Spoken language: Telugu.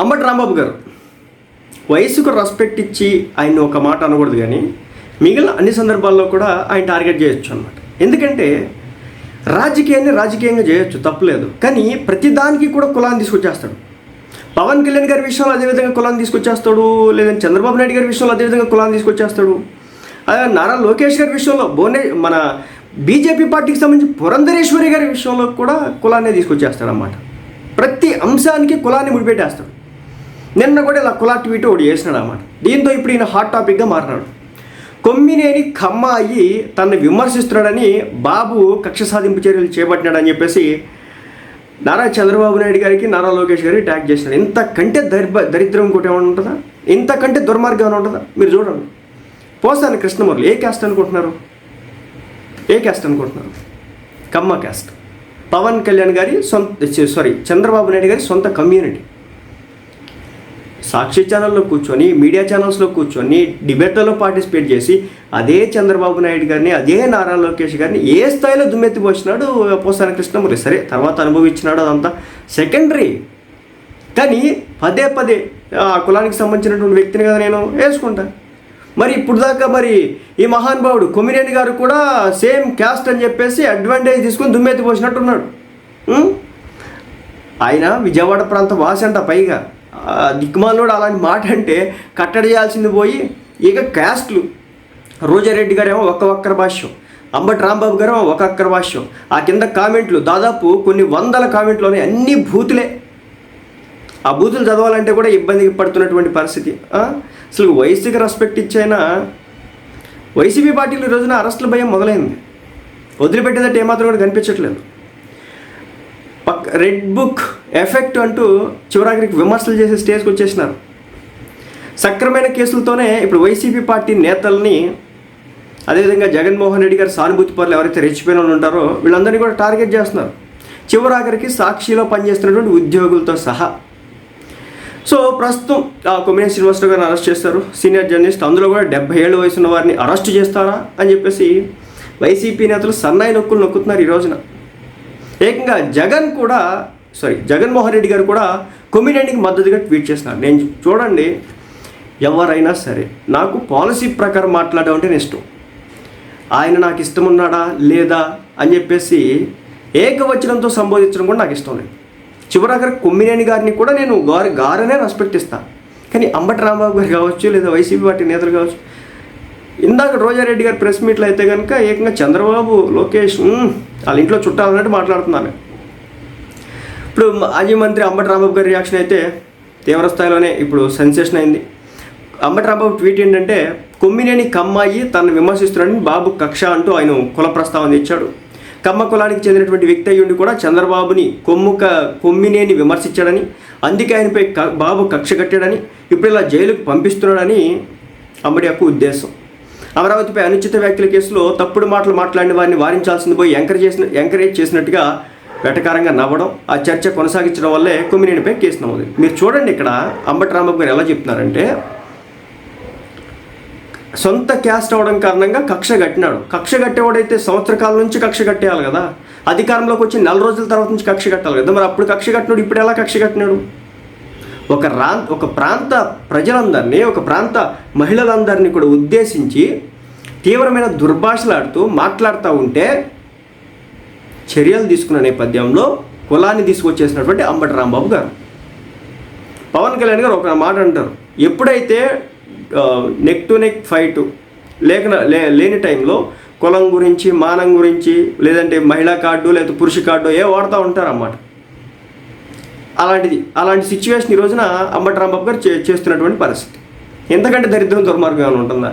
అంబటి రాంబాబు గారు వయసుకు రెస్పెక్ట్ ఇచ్చి ఆయన ఒక మాట అనకూడదు కానీ మిగిలిన అన్ని సందర్భాల్లో కూడా ఆయన టార్గెట్ చేయొచ్చు అనమాట ఎందుకంటే రాజకీయాన్ని రాజకీయంగా చేయొచ్చు తప్పులేదు. కానీ ప్రతిదానికి కూడా కులాన్ని తీసుకొచ్చేస్తాడు. పవన్ కళ్యాణ్ గారి విషయంలో అదేవిధంగా కులాన్ని తీసుకొచ్చేస్తాడు లేదంటే చంద్రబాబు నాయుడు గారి విషయంలో అదేవిధంగా కులాన్ని తీసుకొచ్చేస్తాడు. అదే నారా లోకేష్ గారి విషయంలో బోనే మన బీజేపీ పార్టీకి సంబంధించి పురంధరేశ్వరి గారి విషయంలో కూడా కులాన్ని తీసుకొచ్చేస్తాడు అన్నమాట ప్రతి అంశానికి కులాన్ని ముడిపెట్టేస్తాడు. నిన్న కూడా ఇలా కులా ట్వీట్ ఒకటి చేసినాడు అన్నమాట. దీంతో ఇప్పుడు ఈయన హాట్ టాపిక్గా మారినాడు. కొమ్మినేని కమ్మ అయ్యి తనను విమర్శిస్తున్నాడని బాబు కక్ష సాధింపు చర్యలు చేపట్టినాడని చెప్పేసి నారా చంద్రబాబు నాయుడు గారికి నారా లోకేష్ గారికి ట్యాగ్ చేసినాడు. ఇంతకంటే దరిద్ర దరిద్రం ఇంకోటి ఏమైనా ఉంటుందా? ఇంతకంటే దుర్మార్గం ఏమైనా ఉంటుందా? మీరు చూడండి. పోసాని కృష్ణమురళి ఏ క్యాస్ట్ అనుకుంటున్నారు? ఏ క్యాస్ట్ అనుకుంటున్నారు? కమ్మ క్యాస్ట్. పవన్ కళ్యాణ్ గారి సొంత సారీ చంద్రబాబు నాయుడు గారి సొంత కమ్యూనిటీ. సాక్షి ఛానల్లో కూర్చొని మీడియా ఛానల్స్లో కూర్చొని డిబేట్లలో పార్టిసిపేట్ చేసి అదే చంద్రబాబు నాయుడు గారిని అదే నారా లోకేష్ గారిని ఏ స్థాయిలో దుమ్మెత్తి పోసినాడు పోసాన కృష్ణమూరి సరే తర్వాత అనుభవించినాడు అదంతా. సెకండరీ కానీ పదే పదే ఆ కులానికి సంబంధించినటువంటి వ్యక్తిని కదా నేను వేసుకుంటా. మరి ఇప్పుడు దాకా మరి ఈ మహానుభావుడు కొమినేని గారు కూడా సేమ్ క్యాస్ట్ అని చెప్పేసి అడ్వాంటేజ్ తీసుకుని దుమ్మెత్తి పోసినట్టున్నాడు ఆయన విజయవాడ ప్రాంత వాసి అంట పైగా. ఆ అలాంటి మాట అంటే కట్టడి చేయాల్సింది పోయి ఇక క్యాస్ట్లు. రోజారెడ్డి గారేమో ఒక్క ఒక్కర భాష్యం. అంబటి రాంబాబు గారు ఒక ఒక్కర భాష్యం. ఆ కింద కామెంట్లు దాదాపు కొన్ని వందల కామెంట్లోనే అన్ని బూతులే. ఆ బూతులు చదవాలంటే కూడా ఇబ్బందికి పడుతున్నటువంటి పరిస్థితి. అసలు వైసీకి రెస్పెక్ట్ ఇచ్చైనా వైసీపీ పార్టీలు ఈ రోజున అరెస్టుల భయం మొదలైంది. వదిలిపెట్టేదంటే ఏమాత్రం కూడా కనిపించట్లేదు. రెడ్ బుక్ ఎఫెక్ట్ అంటూ చివరాఖరికి విమర్శలు చేసే స్టేజ్కి వచ్చేసినారు. సక్రమైన కేసులతోనే ఇప్పుడు వైసీపీ పార్టీ నేతల్ని అదేవిధంగా జగన్మోహన్ రెడ్డి గారు సానుభూతి పనులు ఎవరైతే రెచ్చిపోయిన వాళ్ళు ఉంటారో వీళ్ళందరినీ కూడా టార్గెట్ చేస్తున్నారు. చివరాఖరికి సాక్షిలో పనిచేస్తున్నటువంటి ఉద్యోగులతో సహా. సో ప్రస్తుతం ఆ కొమ్మినేని శ్రీనివాసరావు గారిని అరెస్ట్ చేస్తారు. సీనియర్ జర్నలిస్ట్ అందులో కూడా డెబ్బై ఏళ్ళు వయసున్న వారిని అరెస్ట్ చేస్తారా అని చెప్పేసి వైసీపీ నేతలు సన్నాయి నొక్కులు నొక్కుతున్నారు ఈ రోజున. ఏకంగా జగన్ కూడా సారీ జగన్మోహన్ రెడ్డి గారు కూడా కొమ్మినేనికి మద్దతుగా ట్వీట్ చేస్తున్నారు. నేను చూడండి ఎవరైనా సరే నాకు పాలసీ ప్రకారం మాట్లాడడం అంటే నేను ఇష్టం. ఆయన నాకు ఇష్టం ఉన్నాడా లేదా అని చెప్పేసి ఏకవచనంతో సంబోధించడం కూడా నాకు ఇష్టం లేదు. చివరాఖరి కొమ్మినేని గారిని కూడా నేను గారు గారనే రెస్పెక్ట్ ఇస్తాను కానీ అంబటి రాంబాబు గారు కావచ్చు లేదా వైసీపీ పార్టీ నేతలు కావచ్చు ఇందాక రోజారెడ్డి గారి ప్రెస్ మీట్లో అయితే కనుక ఏకంగా చంద్రబాబు లోకేష్ వాళ్ళ ఇంట్లో చుట్టాలన్నట్టు మాట్లాడుతున్నారు. ఇప్పుడు మాజీ మంత్రి అంబటి రాంబాబు గారి రియాక్షన్ అయితే తీవ్ర స్థాయిలోనే ఇప్పుడు సెన్సేషన్ అయింది. అంబటి రాంబాబు ట్వీట్ ఏంటంటే కొమ్మినేని కమ్మాయి తనను విమర్శిస్తున్నాడని బాబు కక్ష అంటూ ఆయన కుల ప్రస్తావన ఇచ్చాడు. కమ్మ కులానికి చెందినటువంటి వ్యక్తి అయ్యుండి కూడా చంద్రబాబుని కొమ్ము క కొమ్మినేని విమర్శించాడని అందుకే ఆయనపై క బాబు కక్ష కట్టాడని ఇప్పుడు ఇలా జైలుకు పంపిస్తున్నాడని అంబటి యొక్క ఉద్దేశం. అమరావతిపై అనుచిత వ్యాఖ్యల కేసులో తప్పుడు మాటలు మాట్లాడిన వారిని వారించాల్సింది పోయి ఎంకరేజ్ చేసిన ఎంకరేజ్ చేసినట్టుగా వెటకారంగా నవ్వడం ఆ చర్చ కొనసాగించడం వల్లే కొమ్మినేనిపై కేసు నమోదు మీరు చూడండి ఇక్కడ అంబటి రాంబాబు గారు ఎలా చెప్తున్నారంటే సొంత క్యాస్ట్ అవడం కారణంగా కక్ష కట్టినాడు. కక్ష కట్టేవాడైతే సంవత్సర కాలం నుంచి కక్ష కట్టేయాలి కదా. అధికారంలోకి వచ్చి నెల రోజుల తర్వాత నుంచి కక్ష కట్టాలి కదా. మరి అప్పుడు కక్ష కట్టినాడు ఇప్పుడు ఎలా కక్ష కట్టినాడు? ఒక రా ఒక ప్రాంత ప్రజలందరినీ ఒక ప్రాంత మహిళలందరినీ కూడా ఉద్దేశించి తీవ్రమైన దుర్భాషలాడుతూ మాట్లాడుతూ ఉంటే చర్యలు తీసుకున్న నేపథ్యంలో కులాన్ని తీసుకొచ్చేసినటువంటి అంబటి రాంబాబు గారు. పవన్ కళ్యాణ్ గారు ఒక మాట అంటారు. ఎప్పుడైతే నెక్ టు నెక్ ఫైట్ లేక లే లేని టైంలో కులం గురించి మానం గురించి లేదంటే మహిళా కార్డు లేదా పురుష కార్డు ఏ వాడుతూ ఉంటారు అన్నమాట అలాంటిది. అలాంటి సిచ్యువేషన్ ఈ రోజున అంబటి రాంబాబు గారు చే చేస్తున్నటువంటి పరిస్థితి. ఎంతకంటే దరిద్రం దుర్మార్గం ఉంటుందా?